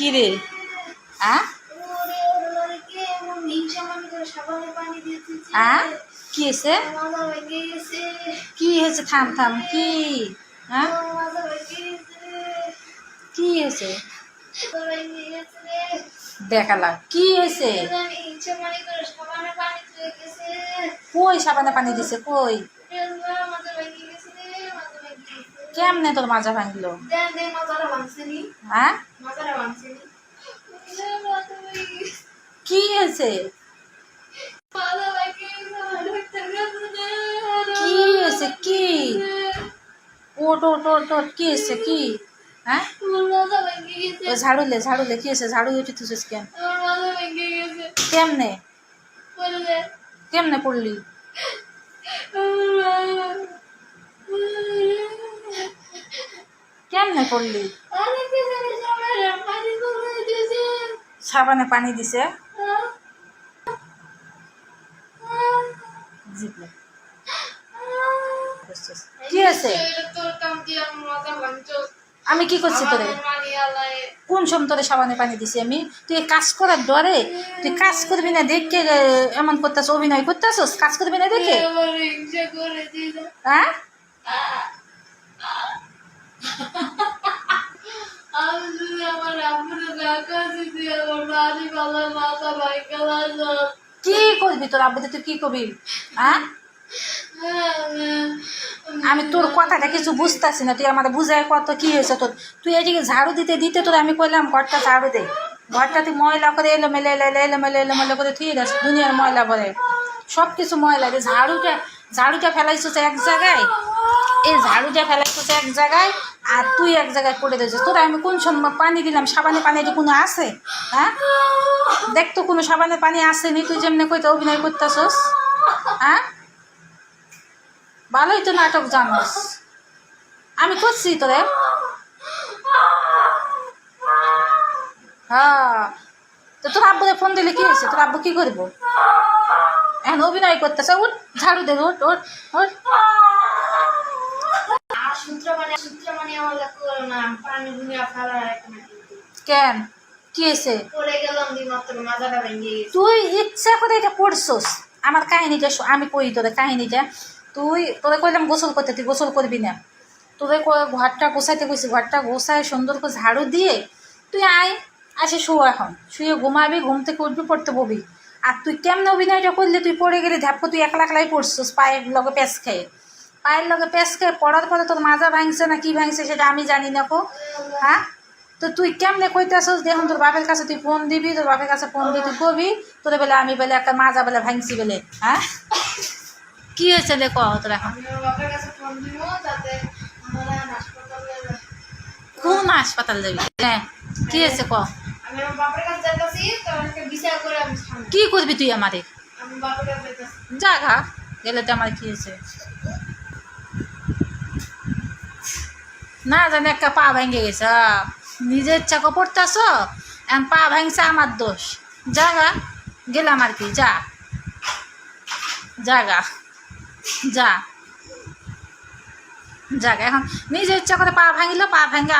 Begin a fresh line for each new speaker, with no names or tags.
কি রে
কে
হয়েছে? কি হয়েছে? থাম থাম কি? হ্যাঁ কি হয়েছে? দেখালা কি হয়েছে? কই সাবানে পানি দিছে কই? কেমনে তোর মাজা ভাঙলো? হ্যাঁ কি হয়েছে। কি হয়েছে? কি? ওট ওট ওট ওট, কি হয়েছে? কি? হ্যাঁ? ঝাড়ুলে কি হয়েছে? ঝাড়ু উঠে তুছিস কেন? কেমনে? কেমনে পড়লি? কেমনে পড়লি? সাবানে পানি দিছে। কি আছে আমি কি করছি তোরে? কোন সম তোরে সাবানে পানি দিছি আমি? তুই কাজ করার ডরে তুই কাজ করবি না দেখে এমন করতেছ অভিনয় করতেছস? কাজ করবি না দেখে? হ্যাঁ? করবি তোর আব্বুতে? তুই কি করবি? হ্যাঁ? আমি তোর কথাটা কিছু বুঝতেছি না, তুই আমার বুঝায় কত কি হয়েছে তোর? তুই এদিকে ঝাড়ু দিতে দিতে তোর আমি কইলাম, ঘরটা ঝাড়ু দে। ঘরটা তুই ময়লা করে এলো মেলে এলো এলো মেলে এলো মেলে করে ঠিক আছে, দুনিয়ার ময়লা করে। সব কিছু ময়লা ঝাড়ুটা ঝাড়ুটা ফেলাইছিস এক জায়গায়? এই ঝাড়ুটা ফেলাইছিস এক জায়গায় আর তুই এক জায়গায় পড়ে দিয়েছিস তোরা আমি কোন সময় পানি দিলাম? সাবানে পানি যে কোনো আছে? হ্যাঁ? দেখ তো কোনো সাবানে পানি আসেনি, তুই যেমনি কইতে অভিনয় করতেছস। হ্যাঁ? ভালোই তো নাটক জানোস। আমি করছি তোরে। হ্যাঁ। তো তোর আব্বুকে ফোন দিলে কি হয়েছে? তোর আব্বু কি করব? এখন অভিনয় করতেছে, উঠ, ঝাড়ু দে, উঠ উঠ উঠ।
সূত্র মানে সূত্র মানে আমার করো না পানি গুনিয়া ফেলা রাখে না কিন্তু
কেন? কি হয়েছে?
পড়ে গেলাম মাত্র মাথাটা ভেঙে গেছে।
তুই ইচ্ছা করে এটা পড়ছস। আমার কাহিনীটা আমি কই তোরে কাহিনীটা। তুই তোরে কইলাম গোসল করতে তুই গোসল করবি না। তোরে ঘরটা গোছাইতে কইছি ঘরটা গোছায় সুন্দর করে ঝাড়ু দিয়ে তুই আয় আসে শো এখন। শুয়ে ঘুমাবি ঘুম থেকে উঠবি পড়তে ববি। আর তুই কেমন অভিনয়টা করলে তুই পড়ে গেলি ধ্যাপকো তুই একলা একলাই পড়ছিস পায়ের লগে প্যাঁচ খেয়ে। পায়ের লগে খেয়ে পড়ার পরে তোর মাজা ভাঙছে না কি ভাঙছে সেটা আমি জানি না কো। হ্যাঁ? তো তুই কেমনে কইতেছস দেখুন তোর বাপের কাছে তুই ফোন দিবি তোর বাপের কাছে ফোন দিয়ে তুই কবি তোর বেলে আমি বেলে একটা মাজা বেলে ভাঙছি বেলে। হ্যাঁ? কি হয়েছে দেখ তোর এখন? কোন হাসপাতাল যাবি? হ্যাঁ কি হয়েছে ক কি করবি তুই আমারে? যা ঘা গেলে তো আমার কি হয়েছে? না জানি, একটা পা ভেঙে গেছে। নিজের ইচ্ছা পড়তেছ, এখন পা ভাঙছে আমার দোষ। জাগা, গেলাম আর কি, যা। জাগা, যা। যাক, এখন নিজের ইচ্ছা করে পা ভাঙিল, পা ভাঙে